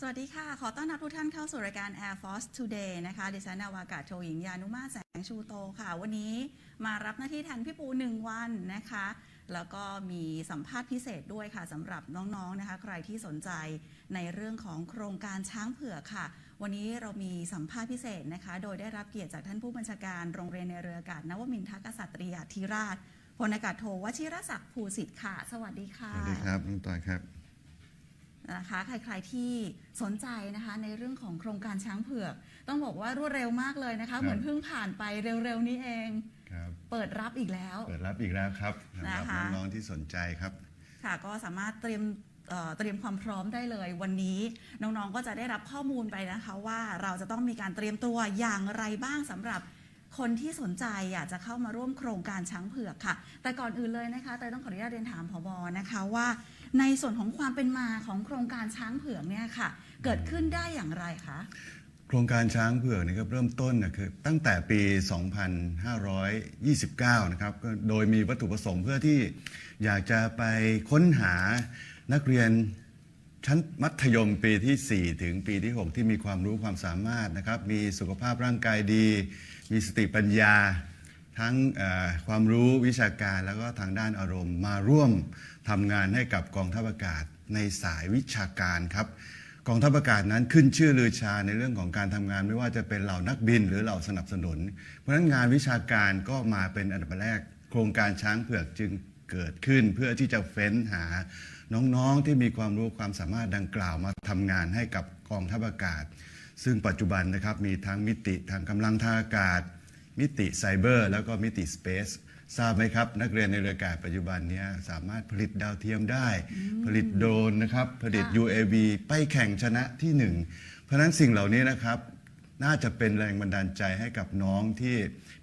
สวัสดีค่ะ ขอต้อนรับทุกท่านเข้าสู่รายการ Air Force Today นะคะ ดิฉันนาวากาศโทหญิงยานุมาแสงชูโตค่ะ วันนี้มารับหน้าที่แทนพี่ปูหนึ่งวันนะคะ แล้วก็มีสัมภาษณ์พิเศษด้วยค่ะสำหรับน้องๆนะคะ ใครที่สนใจในเรื่องของโครงการช้างเผือกค่ะ วันนี้เรามีสัมภาษณ์พิเศษนะคะ โดยได้รับเกียรติจากท่านผู้บัญชาการโรงเรียนในเรืออากาศนวมินทรกษัตริยาธิราชพลอากาศโทวชิรศักดิ์ภูสิทธิ์ค่ะ สวัสดีค่ะ สวัสดีครับน้องต่อยครับนะคะใครๆที่สนใจนะคะในเรื่องของโครงการช้างเผือก ต้องบอกว่ารวดเร็วมากเลยนะคะครับเหมือนเพิ่งผ่านไปเร็วๆนี้เอง ครับเปิดรับอีกแล้ว เปิดรับอีกแล้วครับสำหรับนะคะ น้องๆที่สนใจครับ ค่ะก็สามารถเตรียมเอ่อเตรียมความพร้อมได้เลยวันนี้น้องๆก็จะได้รับข้อมูลไปนะคะ ว่าเราจะต้องมีการเตรียมตัวอย่างไรบ้างสำหรับคนที่สนใจอยากจะเข้ามาร่วมโครงการช้างเผือกค่ะ แต่ก่อนอื่นเลยนะคะเตยต้องขออนุญาตเรียนถามผบนะคะว่า ในส่วนของความเป็นมาของโครงการช้างเผือกเนี่ยค่ะ เกิดขึ้นได้อย่างไรคะ โครงการช้างเผือกนะครับเริ่มต้นนะคือตั้งแต่ปี 2529 นะครับก็โดยมีวัตถุประสงค์เพื่อที่อยากจะไปค้นหานักเรียนชั้นมัธยมปีที่ 4 ถึงปีที่ 6 ที่มีความรู้ความสามารถนะครับ มีสุขภาพร่างกายดี มีสติปัญญา ทั้งความรู้วิชาการแล้วก็ทางด้านอารมณ์ มาร่วมทำงานให้กับกองทัพอากาศในสายวิชาการครับ กองทัพอากาศนั้นขึ้นชื่อลือชาในเรื่องของการทำงาน ไม่ว่าจะเป็นเหล่านักบินหรือเหล่าสนับสนุน เพราะฉะนั้นงานวิชาการก็มาเป็นอันดับแรก โครงการช้างเผือกจึงเกิดขึ้น เพื่อที่จะเฟ้นหาน้องๆที่มีความรู้ความสามารถดังกล่าวมาทำงานให้กับกองทัพอากาศ ซึ่งปัจจุบันนะครับมีทั้งมิติทางกำลังทางอากาศ มิติไซเบอร์แล้วก็มิติสเปซ ทราบไหมครับ นักเรียนในเรืออากาศปัจจุบันเนี้สามารถผลิตดาวเทียมได้ ผลิตโดรนนะครับ ผลิตค่ะ UAV ไปแข่งชนะที่หนึ่งเพราะฉะนั้นสิ่งเหล่านี้นะครับ น่าจะเป็นแรงบันดาลใจให้กับน้องที่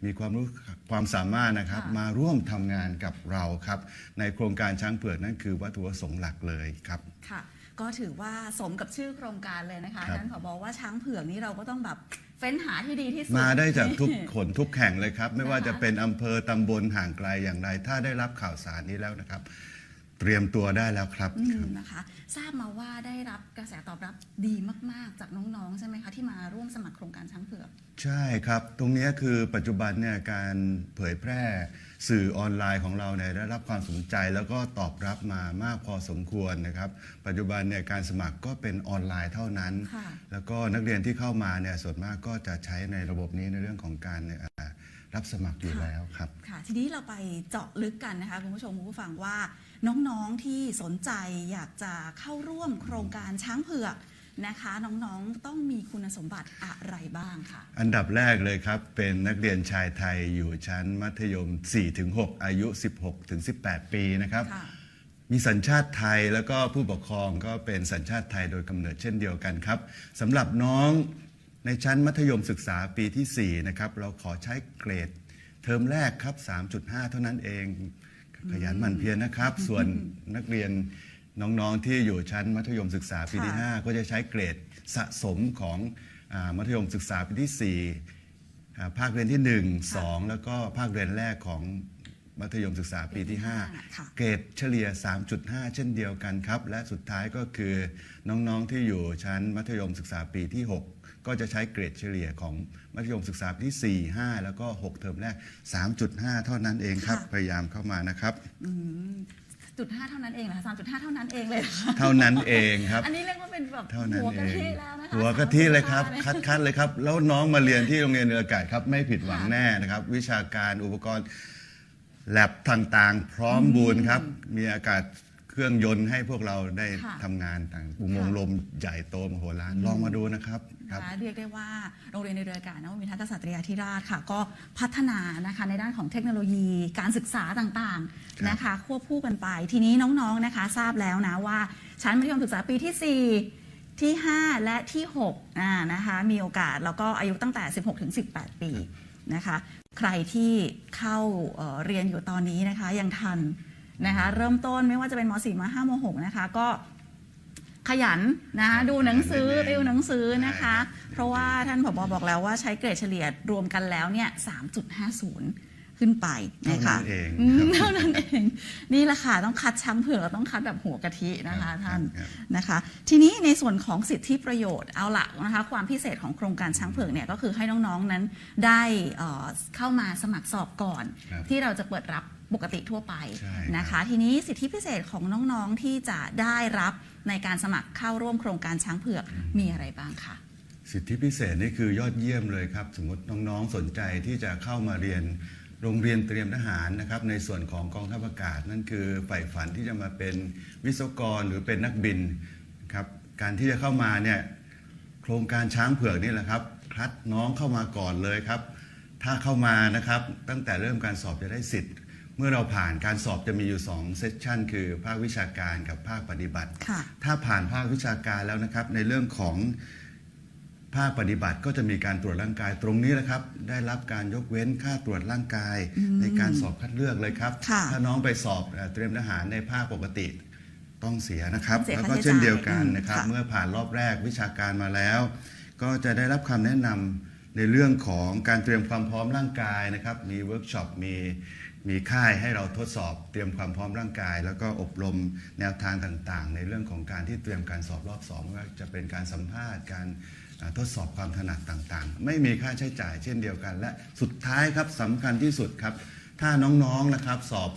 มีความรู้ความสามารถนะครับค่ะ มาร่วมทำงานกับเราครับ ในโครงการช้างเผือกนั่นคือวัตถุประสงค์หลักเลยครับ ค่ะ ก็ถือว่าสมกับชื่อโครงการเลยนะคะครับ ท่านผบว่าช้างเผือกนี้เราก็ต้องแบบเฟ้นหาที่ดีที่สุด มาได้จากทุกขนทุกแข่งเลยครับ ไม่ว่านะคะจะเป็นอำเภอตำบลห่างไกลอย่างไร ถ้าได้รับข่าวสารนี้แล้วนะครับ เตรียมตัวได้แล้วครับ อืมนะคะทราบมาว่าได้รับกระแสตอบรับดีมากๆ จากน้องๆ ใช่ไหมคะ ที่มาร่วมสมัครโครงการช้างเผือก ใช่ครับ ตรงนี้คือปัจจุบันเนี่ยการเผยแพร่สื่อออนไลน์ของเราเนี่ยได้รับความสนใจแล้วก็ตอบรับมามากพอสมควรนะครับ ปัจจุบันเนี่ยการสมัครก็เป็นออนไลน์เท่านั้น ค่ะ แล้วก็นักเรียนที่เข้ามาเนี่ยส่วนมากก็จะใช้ในระบบนี้ในเรื่องของการเอ่อรับสมัครอยู่ค่ะแล้วครับ ค่ะ ทีนี้เราไปเจาะลึกกันนะคะคุณผู้ชมคุณผู้ฟังว่า น้องๆที่สนใจอยากจะเข้าร่วมโครงการช้างเผือกนะคะ น้องๆต้องมีคุณสมบัติอะไรบ้างค่ะอันดับแรกเลยครับ เป็นนักเรียนชายไทยอยู่ชั้นมัธยม 4-6 อายุ 16-18 ปีนะครับ ค่ะมีสัญชาติไทยแล้วก็ผู้ปกครองก็เป็นสัญชาติไทยโดยกำเนิดเช่นเดียวกันครับสำหรับน้องในชั้นมัธยมศึกษาปีที่ 4 นะครับ เราขอใช้เกรดเทอมแรกครับ 3.5 เท่านั้นเอง ขยันหมั่นเพียรนะครับ ส่วนนักเรียนน้องๆที่อยู่ชั้นมัธยมศึกษาปีที่ ค่ะ 5 ก็จะใช้เกรดสะสมของอามัธยมศึกษาปีที่ 4 อ่าภาคเรียนที่ 1 2 แล้วก็ภาคเรียนแรกของมัธยมศึกษาปีที่ ค่ะ 5 เกรดเฉลี่ย 3.5 เช่นเดียวกันครับ และสุดท้ายก็คือน้องๆที่อยู่ชั้นมัธยมศึกษาปีที่ 6 ก็จะใช้เกรดเฉลี่ยของมัธยมศึกษาปีที่ 4 5 แล้วก็ 6 เทอมแรก 3.5 เท่านั้นเองครับค่ะพยายามเข้ามานะครับอืมจุดห้าเท่านั้นเองเหรอสามจุดห้าเท่านั้นเองเลยเหรอคะเท่านั้นเองครับ อันนี้เรียกว่าเป็นแบบเท่านั้นหัวเอกะงทิแล้วนะคะหัวกะทิเลยครับ3.5คัดคัดเลยครับ แล้วน้องมาเรียนที่โรงเรียนเรืออากาศครับ ไม่ผิดหวังค่ะแน่นะครับ วิชาการอุปกรณ์แลบต่างๆ พร้อมบูรณ์ครับ มีอากาศ เครื่องยนต์ให้พวกเราได้ค่ะทำงานต่างอุโมงค์ลมใหญ่โตมโหฬารลองมาดูนะครับครับ นะคะเรียกได้ว่าโรงเรียนในเรืออากาศนวมินทรกษัตริยาธิราชค่ะ ก็พัฒนานะคะในด้านของเทคโนโลยีการศึกษาต่างครับๆนะคะ ควบคู่กันไป ทีนี้น้องๆนะคะ ทราบแล้วนะว่า ชั้นมัธยมศึกษาปีที่ 4 ที่ 5 และที่6อ่านะคะมีโอกาสแล้วก็อายุตั้งแต่ 16ถึง18 ปีนะคะ ใครที่เข้าเอ่อเรียนอยู่ตอนนี้นะคะ ยังทัน นะคะเริ่มต้นไม่ว่าจะเป็นม .4 ม .5 ม .6 นะคะก็ขยันนะคะดูหนังสือขยันเรีติยนวหนังสือนะคะใช่ครับเพราะว่าท่านผบบอกแล้วว่าใช้เกรดเฉลี่ยรวมกันแล้วเนี่ย 3.50 ขึ้นไปนะคะเท่านั้นเองอืมเท่านั้นเองนี่แหละค่ะต้องคัดช้างเผือกเราต้องคัดแบบหัวกะทินะคะครับท่านครับนะคะ ทีนี้ในส่วนของสิทธิประโยชน์เอาละนะคะความพิเศษของโครงการช้างเผือกเนี่ยก็คือให้น้องๆนั้นได้เอ่อเข้ามาสมัครสอบก่อนครับที่เราจะเปิดรับ ปกติทั่วไปใช่นะครัคะบทีนี้สิทธิพิเศษของน้องๆที่จะได้รับในการสมัครเข้าร่วมโครงการช้างเผือกมีอะไรบ้างคะสิทธิพิเศษนี่คือยอดเยี่ยมเลยครับ สมมติน้องๆสนใจที่จะเข้ามาเรียนโรงเรียนเตรียมทหารนะครับในส่วนของกองทัพอากาศ นั่นคือใฝ่ฝันที่จะมาเป็นวิศวกรหรือเป็นนักบินครับการที่จะเข้ามาเนี่ยโครงการช้างเผือกนี่แหละครับคัดน้องเข้ามาก่อนเลยครับ ถ้าเข้ามานะครับตั้งแต่เริ่มการสอบจะได้สิทธิ์ เมื่อเราผ่านการสอบจะมีอยู่2เซสชันคือภาควิชาการกับภาคปฏิบัติ ค่ะ ถ้าผ่านภาควิชาการแล้วนะครับ ในเรื่องของภาคปฏิบัติก็จะมีการตรวจร่างกายตรงนี้แหละครับ ได้รับการยกเว้นค่าตรวจร่างกายในการสอบคัดเลือกเลยครับ ค่ะ ถ้าน้องไปสอบเอ่อเตรียมทหารในภาคปกติต้องเสียนะครับเสียแล้วค่าก็ใช้เช่นจ่ายเดียวกันอืมนะครับค่ะ เมื่อผ่านรอบแรกวิชาการมาแล้ว ก็จะได้รับคำแนะนำในเรื่องของการเตรียมความพร้อมร่างกายนะครับ มีเวิร์กช็อปมี มีค่ายให้เราทดสอบเตรียมความพร้อมร่างกาย แล้วก็อบรมแนวทางต่างๆ ในเรื่องของการที่เตรียมการสอบรอบสองว่าจะเป็นการสัมภาษณ์การทดสอบความถนัดต่างๆ ไม่มีค่าใช้จ่ายเช่นเดียวกัน และสุดท้ายครับสำคัญที่สุดครับ ถ้าน้องๆนะครับสอบ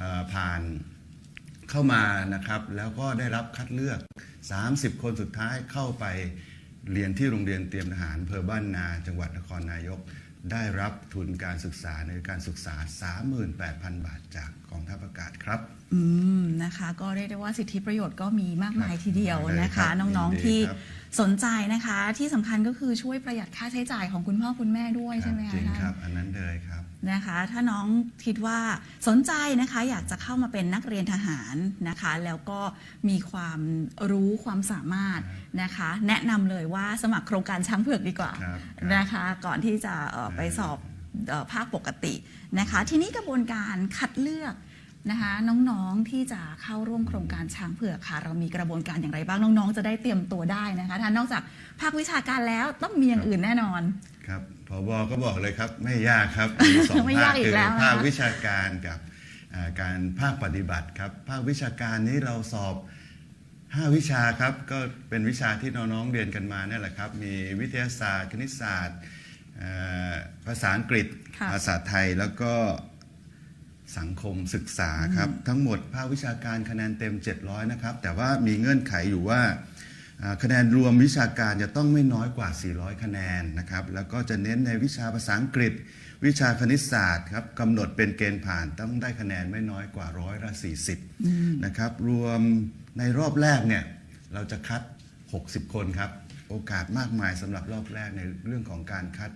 อผ่านเข้ามานะครับ แล้วก็ได้รับคัดเลือก 30 คนสุดท้ายเข้าไปเรียนที่โรงเรียนเตรียมทหารเภอบ้านนา จังหวัดนครนายก ได้รับทุนการศึกษาในการศึกษา 38,000 บาทจากกองทัพอากาศครับ อืม นะคะ ก็เรียกได้ว่าสิทธิประโยชน์ก็มีมากมายครับทีเดียวนะได้ครัคะบน้องยินดีๆที่ครับสนใจนะคะ ที่สำคัญก็คือช่วยประหยัดค่าใช้จ่ายของคุณพ่อคุณแม่ด้วยใช่ไหมจคะริงท่านครับ อันนั้นเลยครับนะคะ ถ้าน้องคิดว่าสนใจนะคะ อยากจะเข้ามาเป็นนักเรียนทหารนะคะ แล้วก็มีความรู้ความสามารถนะคะ แนะนำเลยว่าสมัครโครงการช้างเผือกดีกว่าครับนะคะ ก่อนที่จะเอ่อไปสอบเอ่อภาคปกตินะคะ ทีนี้กระบวนการคัดเลือก นะคะน้องๆที่จะเข้าร่วมโครงการช้างเผือกค่ะ เรามีกระบวนการอย่างไรบ้างน้องๆ จะได้เตรียมตัวได้นะคะท่านนอกจากภาควิชาการแล้วต้องมีอย่างอื่นแน่นอน ครับพบก็บอกเลยครับไม่ยากครับมีสองไม่ากภายคอีคืกแล้วนะคะ ภาควิชาการกับอ่าการภาคปฏิบัติครับ ภาควิชาการนี้เราสอบ 5 วิชาครับ ก็เป็นวิชาที่น้องๆเรียนกันมาเนี่ยแหละครับ มีวิทยาศาสตร์ คณิตศาสตร์เอ่อภาษาอังกฤษ ค่ะ ภาษาไทยแล้วก็ สังคมศึกษาครับ ทั้งหมดภาควิชาการคะแนนเต็ม 700 นะครับ แต่ว่ามีเงื่อนไขอยู่ว่าอ่าคะแนนรวมวิชาการจะต้องไม่น้อยกว่า 400 คะแนนนะครับ แล้วก็จะเน้นในวิชาภาษาอังกฤษ วิชาคณิตศาสตร์ครับกำหนดเป็นเกณฑ์ผ่านต้องได้คะแนนไม่น้อยกว่าร้อยละ40นะครับ รวมในรอบแรกเนี่ยเราจะคัด 60 คนครับ โอกาสมากมายสำหรับรอบแรกในเรื่องของการคัด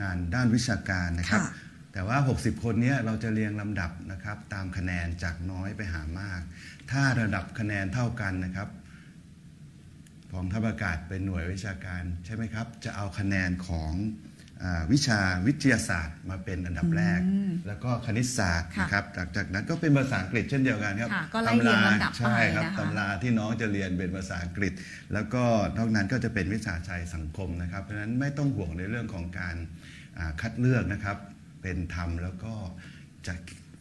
งานด้านวิชาการนะครับค่ะ แต่ว่า 60 คนเนี้ยเราจะเรียงลำดับนะครับตามคะแนนจากน้อยไปหามาก ถ้าระดับคะแนนเท่ากันนะครับกองทัพอากาศเป็นหน่วยวิชาการใช่ไหมครับ จะเอาคะแนนของอาวิชาวิทยาศาสตร์มาเป็นอันดับแรก แล้วก็คณิตศาสตร์ค่ะนะครับจากจากนั้นก็เป็นภาษาอังกฤษเช่นเดียวกันครับค่ะก็ไล่เรียงลำดับไปใช่ครับนะคะตำราที่น้องจะเรียนเป็นภาษาอังกฤษ แล้วก็นอกนั้นก็จะเป็นวิชาชัยสังคมนะครับ เพราะฉะนั้นไม่ต้องห่วงในเรื่องของการอ่าคัดเลือกนะครับ เป็นธรรมแล้วก็จะ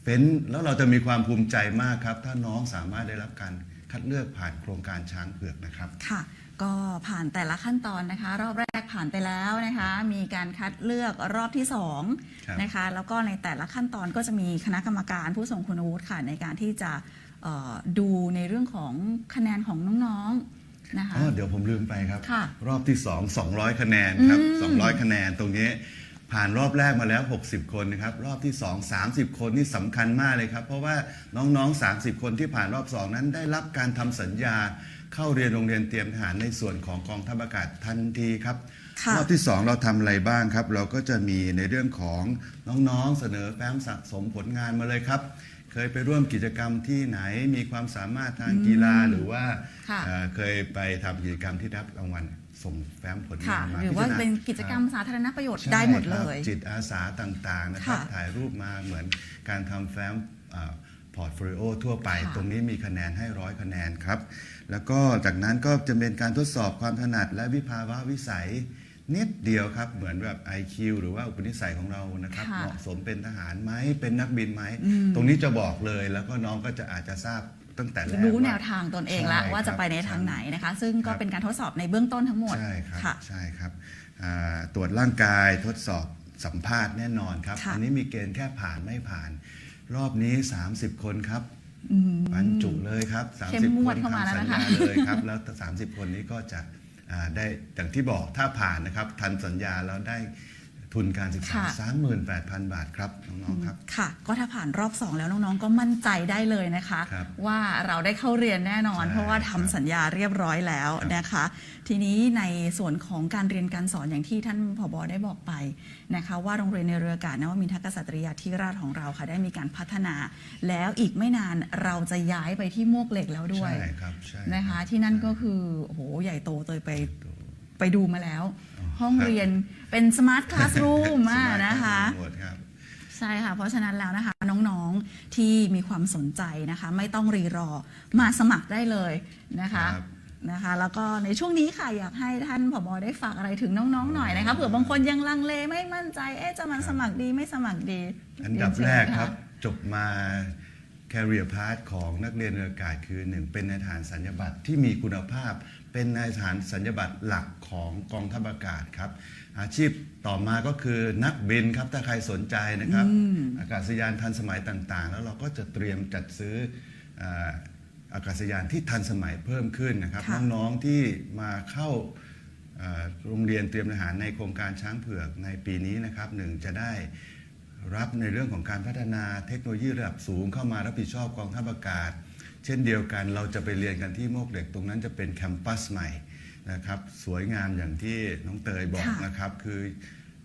เฟ้นแล้วเราจะมีความภูมิใจมากครับ ถ้าน้องสามารถได้รับการคัดเลือกผ่านโครงการช้างเผือกนะครับ ค่ะ ก็ผ่านแต่ละขั้นตอนนะคะ รอบแรกผ่านไปแล้วนะคะ มีการคัดเลือกรอบที่สองครับนะคะ แล้วก็ในแต่ละขั้นตอนก็จะมีคณะกรรมการผู้ทรงคุณวุฒิค่ะในการที่จะเอ่อดูในเรื่องของคะแนนของน้องๆนะคะ อ๋อเดี๋ยวผมลืมไปครับ ค่ะรอบที่ 2 200 คะแนนครับ อืม200 คะแนนตรงนี้ ผ่านรอบแรกมาแล้ว 60 คนนะครับ รอบที่ 2 30 คนนี่สำคัญมากเลยครับ เพราะว่าน้องๆ 30 คนที่ผ่านรอบ 2 นั้นได้รับการทำสัญญาเข้าเรียนโรงเรียนเตรียมทหารในส่วนของกองทัพอากาศทันทีครับค่ะรอบที่ 2 เราทำอะไรบ้างครับ เราก็จะมีในเรื่องของน้องๆเสนอแฟ้มสะสมผลงานมาเลยครับเคยไปร่วมกิจกรรมที่ไหนมีความสามารถทางกีฬาหรือว่าค่ะเอ่อเคยไปทำกิจกรรมที่รับรางวัล ส่งแฟ้มผลค่ะงานมาหรือว่าพิจณเป็นกิจกรรมสาธารณประโยชน์ใช่ได้หมดคเลรับยจิตอาสาต่างๆนะครับค่ะถ่ายรูปมาเหมือนการทำแฟ้มพอร์ตโฟลิโอทั่วไป ค่ะ ตรงนี้มีคะแนนให้ร้อยคะแนนครับ แล้วก็จากนั้นก็จะเป็นการทดสอบความถนัดและวิภาวะวิสัยนิดเดียวครับ เหมือนแบบ IQ หรือว่าอุปนิสัยของเรานะครับ ค่ะเหมาะสมเป็นทหารไหมเป็นนักบินไหมอืมตรงนี้จะบอกเลยแล้วก็น้องก็จะอาจจะทราบ ตั้งแต่แรกรู้ว่าแนวทางตนเองละใช่ว่าจะไปในครับทางไหนนะคะ ซึ่งก็ครับเป็นการทดสอบในเบื้องต้นทั้งหมดใช่ครับค่ะใช่ครับอ่าตรวจร่างกายทดสอบสัมภาษณ์แน่นอนครับค่ะอันี้มีเกณฑ์แค่ผ่านไม่ผ่าน รอบนี้ 30 คนครับอืมบรรจุเลยครับเข้ม30งควดนเข้ามาทำแล้วสัญนะคะญาเลยครับ แล้ว 30 คนนี้ก็จะอ่าได้อย่างที่บอกถ้าผ่านนะครับ ทันสัญญาแล้วได้ ทุนการศึกษา ค่ะ 38,000 บาทครับ น้อง ๆ ครับ ค่ะ ก็ถ้าผ่านรอบ 2 แล้วน้องๆ ก็มั่นใจได้เลยนะคะ ครับว่าเราได้เข้าเรียนแน่นอน ใช่เพราะว่าทำครับสัญญาเรียบร้อยแล้วครับนะคะ ทีนี้ในส่วนของการเรียนการสอนอย่างที่ท่านผบได้บอกไปนะคะ ว่าโรงเรียนในเรืออากาศนวมินทรกษัตริยาธิราชของเราค่ะ ได้มีการพัฒนา แล้วอีกไม่นานเราจะย้ายไปที่มวกเหล็กแล้วด้วยใช่ครับใช่นะคะรับที่นั่นก็ใช่คือโอ้โหใหญ่โตเตยไปโตไปดูมาแล้วอ๋อห้องครับเรียน เป็นสมาร์ทคลาสรูมสมาร์ทนะคะ หมดครับ ใช่ค่ะ เพราะฉะนั้นแล้วนะคะ น้องๆที่มีความสนใจนะคะ ไม่ต้องรีรอมาสมัครได้เลยนะคะครับ นะคะ แล้วก็ในช่วงนี้ค่ะอยากให้ท่านผบได้ฝากอะไรถึงน้องๆหน่อยนะคะเผื่อบางคนยังลังเลไม่มั่นใจ เอ๊ะจะมาสมัครดีไม่สมัครดีอันดับเยนเชิญแรกะครับ จบมา career path ของนักเรียนเรืออากาศคือหนึ่งเป็นนายทหารสัญญาบัตรที่มีคุณภาพ เป็นนายทหารสัญญาบัตรหลักของกองทัพอากาศครับ อาชีพต่อมาก็คือนักบินครับถ้าใครสนใจนะครับอืมอากาศยานทันสมัยต่างๆ แล้วเราก็จะเตรียมจัดซื้ออาอากาศยานที่ทันสมัยเพิ่มขึ้นนะครับค่ะน้องๆที่มาเข้าเอ่อโรงเรียนเตรียมทหารในโครงการช้างเผือกในปีนี้นะครับหนึ่งจะได้ รับในเรื่องของการพัฒนาเทคโนโลยีระดับสูงเข้ามารับผิดชอบกองทัพอากาศ เช่นเดียวกันเราจะไปเรียนกันที่โมกเหล็กตรงนั้นจะเป็นแคมปัสใหม่นะครับสวยงามอย่างที่น้องเตยบอกค่ะนะครับคือ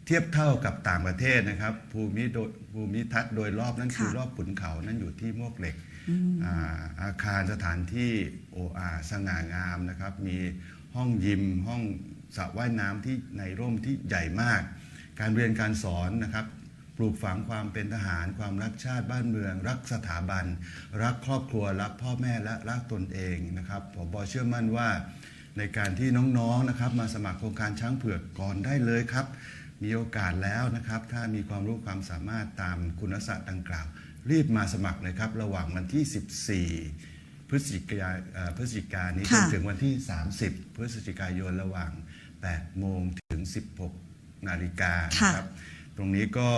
เทียบเท่ากับต่างประเทศนะครับ ภูมิโดยภูมิทัศน์โดยรอบนั่นคือค่ะรอบขุนเขานั่นอยู่ที่โมกเหล็กอืมอ่าอาคารสถานที่โออาสง่างามนะครับ มีห้องยิมห้องสระว่ายน้ำที่ในร่มที่ใหญ่มาก การเรียนการสอนนะครับ ปลูกฝังความเป็นทหาร ความรักชาติบ้านเมือง รักสถาบัน รักครอบครัว รักพ่อแม่และรักตนเองนะครับผมบอเชื่อมั่นว่า ในการที่น้องๆนะครับ มาสมัครโครงการช้างเผือกก่อนได้เลยครับ มีโอกาสแล้วนะครับ ถ้ามีความรู้ความสามารถตามคุณสมบัติดังกล่าว รีบมาสมัครเลยครับ ระหว่างวันที่ 14 พฤศจิกายนเอ่อพฤศจิกายนนี้จค่ะนถึงวันที่ 30 พฤศจิกายนระหว่าง 8 โมงถึง 16 นาฬิกาค่ะนะครับ ตรงนี้ก็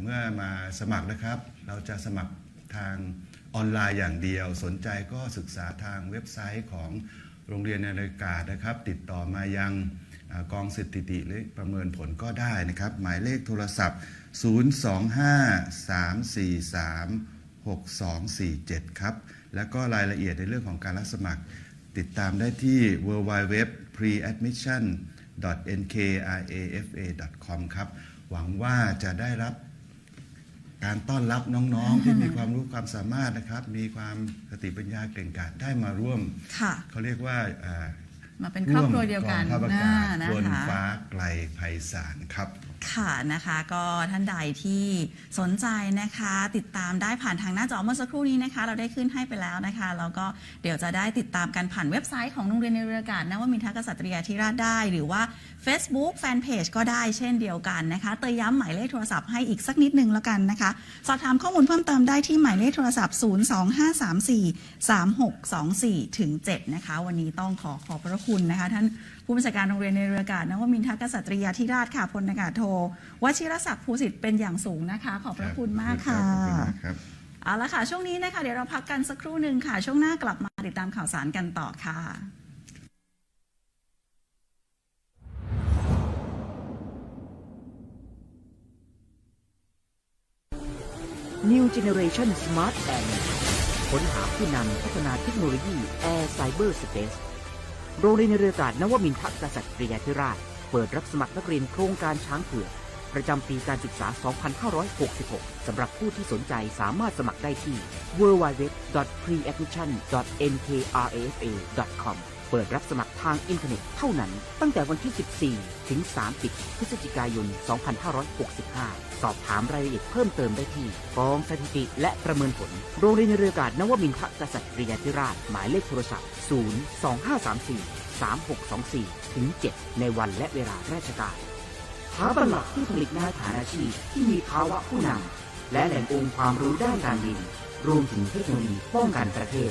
เมื่อมาสมัครนะครับ เราจะสมัครทางออนไลน์อย่างเดียว สนใจก็ศึกษาทางเว็บไซต์ของโรงเรียนนาฬิกานะครับ ติดต่อมายังอกองสถิติหรือประเมินผลก็ได้นะครับ หมายเลขโทรศัพท์ 025-343-6247 ครับ แล้วก็รายละเอียดในเรื่องของการรับสมัคร ติดตามได้ที่ www preadmission nkrafa.com ครับ หวังว่าจะได้รับการต้อนรับน้องๆ ที่มีความรู้ความสามารถนะครับ มีความสติปัญญาเก่งกาจได้มาร่วมค่ะเขาเรียกว่าอ่ามาเป็นครอบครัวเดียวกันร่วมกองทัพอากาศนะบนนะคะฟ้าไกลไพศาลครับ ค่ะนะคะก็ท่านใดที่สนใจนะคะ ติดตามได้ผ่านทางหน้าจอเมื่อสักครู่นี้นะคะ เราได้ขึ้นให้ไปแล้วนะคะแล้วก็เดี๋ยวจะได้ติดตามกันผ่านเว็บไซต์ของโรงเรียนในเรืออากาศนวมินทรกษัตริยาธิราชได้ หรือว่า Facebook Fanpage ก็ได้เช่นเดียวกันนะคะเตยย้ำหมายเลขโทรศัพท์ให้อีกสักนิดนึงแล้วกันนะคะ สอบถามข้อมูลเพิ่มเติมได้ที่หมายเลขโทรศัพท์ 025343624ถึง7นะคะ วันนี้ต้องขอขอบพระคุณนะคะ ท่าน ผู้บัญชาการโรงเรียนในเรืออากาศนวมินทรกษัตริยาธิราชค่ะพลอากาศโทวชิรศักดิ์ภูสิทธิ์เป็นอย่างสูงนะคะ ขอบพระคุณมากค่ะขอบคุณมากครับเอาละค่ะช่วงนี้นะคะเดี๋ยวเราพักกันสักครู่หนึ่งค่ะ ช่วงหน้ากลับมาติดตามข่าวสารกันต่อค่ะ New Generation Smart Air ค้นหาผู้นำพัฒนาเทคโนโลยี Air Cyber Space โรงเรียนเรือกาศนวมินทกษัตริยาธิราช เปิดรับสมัครนักเรียนโครงการช้างเผือกประจำปีการศึกษา 2566 สำหรับผู้ที่สนใจสามารถสมัครได้ที่ www.preadmission.nkrafa.com เปิดรับสมัครทางอินเทอร์เน็ตเท่านั้น ตั้งแต่วันที่ 14 ถึง 30 พฤศจิกายน 2565 สอบถามรายละเอียดเพิ่มเติมได้ที่กองสถิติและประเมินผล โรงเรียนเรืออากาศนวมินทรกษัตริยาธิราช หมายเลขโทรศัพท์ 0 2534 3624 ถึง 7 ในวันและเวลาราชการสถาบันหลักที่ผลิตนาฐานอาชีพที่มีภาวะผู้นำและแหล่งองค์ความรู้ด้านการบิน รวมถึงเทคโนโลยีป้องกันประเทศ